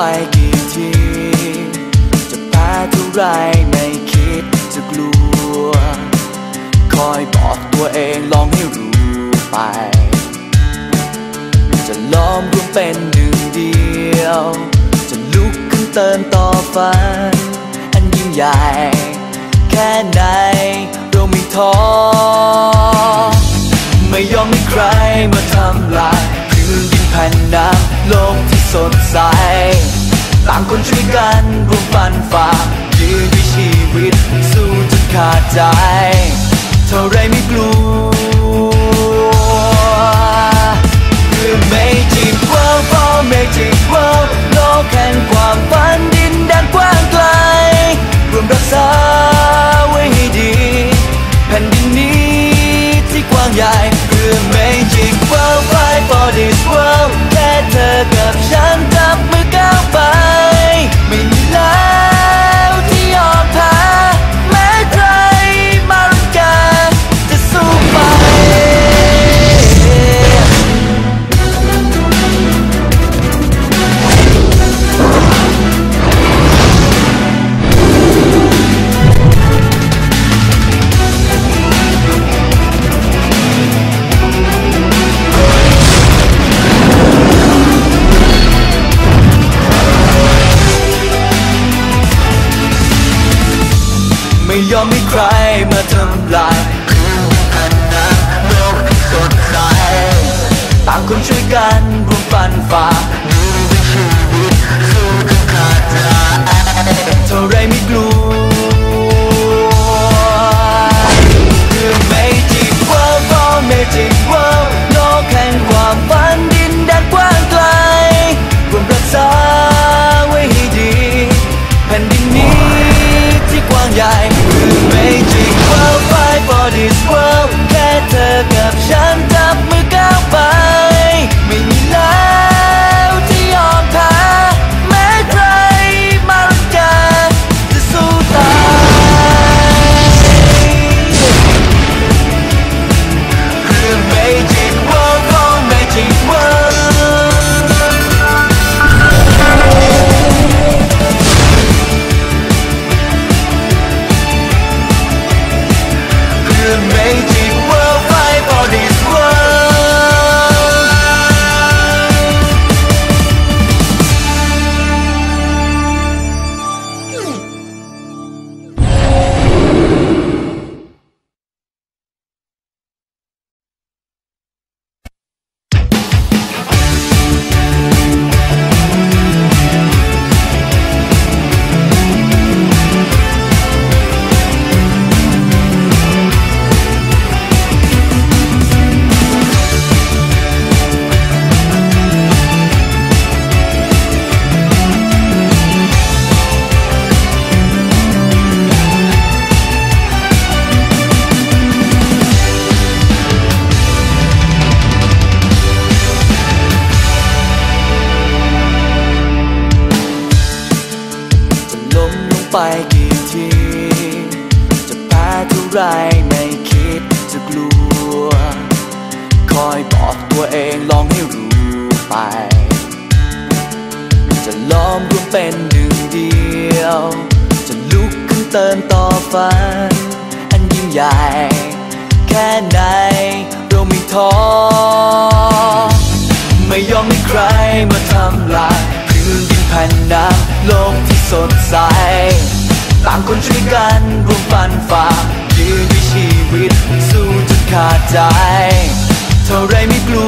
ไปกี่ที จะแพ้เท่าไรไม่คิดจะกลัว คอยบอกตัวเองลองให้รู้ไป จะล้อมรวมเป็นหนึ่งเดียว จะลุกขึ้นเติมต่อฝัน อันยิ่งใหญ่ แค่ไหนเราไม่ท้อ ไม่ยอมให้ใครมาทำลายพื้นดินแผ่นน้ำโลกที่ สดใส ต่างคนช่วยกันร่วมฟันฝ่ายืนด้วยชีวิตสู้จนขาดใจ เท่าไรไม่กลัว คือ Magic World for Magic World โลกแห่งความฝันดินแดนกว้างไกลรวมรักษาไว้ให้ดี แผ่นดินนี้ที่กว้างใหญ่คือ Magic World f i g h for this world ไม่ยอมให้ใครมาทำลายอันนั้นโลกสดใสต่างคนช่วยกันร่วมฟันฝ่า ไปกี่ที จะแพ้เท่าไรไม่คิดจะกลัว คอยบอกตัวเองลองให้รู้ไป จะล้อมรวมเป็นหนึ่งเดียว จะลุกขึ้นเติมต่อฝัน อันยิ่งใหญ่ แค่ไหนเราไม่ท้อไม่ยอมให้ใครมาทำ สดใส ต่างคนช่วยกันร่วมฟันฝ่ายืนด้วยชีวิตสู้จนขาดใจ เท่าไรไม่กลัว